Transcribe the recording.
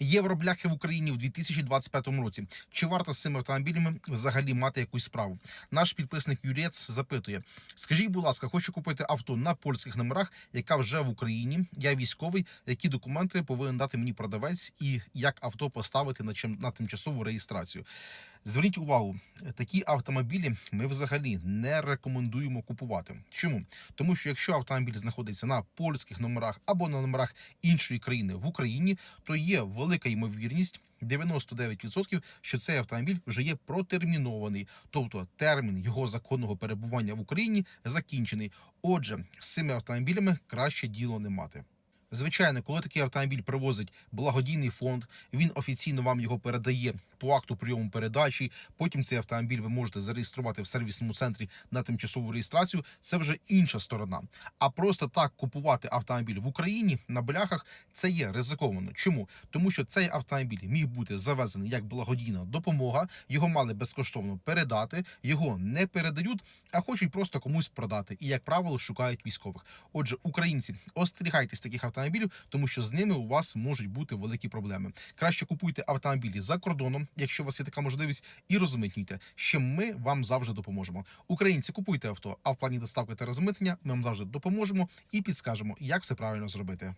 Євробляхи в Україні в 2025 році. Чи варто з цими автомобілями взагалі мати якусь справу? Наш підписник Юрець запитує: скажіть, будь ласка, хочу купити авто на польських номерах, яка вже в Україні. Я військовий. Які документи повинен дати мені продавець, і як авто поставити на чим на тимчасову реєстрацію? Зверніть увагу, такі автомобілі ми взагалі не рекомендуємо купувати. Чому? Тому що якщо автомобіль знаходиться на польських номерах або на номерах іншої країни в Україні, то є велика ймовірність. 99%, що цей автомобіль вже є протермінований, тобто термін його законного перебування в Україні закінчений. Отже, з цими автомобілями краще діло не мати. Звичайно, коли такий автомобіль привозить благодійний фонд, він офіційно вам його передає по акту прийому передачі. Потім цей автомобіль ви можете зареєструвати в сервісному центрі на тимчасову реєстрацію. Це вже інша сторона. А просто так купувати автомобіль в Україні на бляхах це є ризиковано. Чому? Тому що цей автомобіль міг бути завезений як благодійна допомога. Його мали безкоштовно передати, його не передають, а хочуть просто комусь продати. І як правило шукають військових. Отже, українці, остерігайтесь таких автомобілів, тому що з ними у вас можуть бути великі проблеми. Краще купуйте автомобілі за кордоном, якщо у вас є така можливість, і розмитнюйте. що ми вам завжди допоможемо. Українці, купуйте авто, а в плані доставки та розмитнення ми вам завжди допоможемо і підскажемо, як все правильно зробити.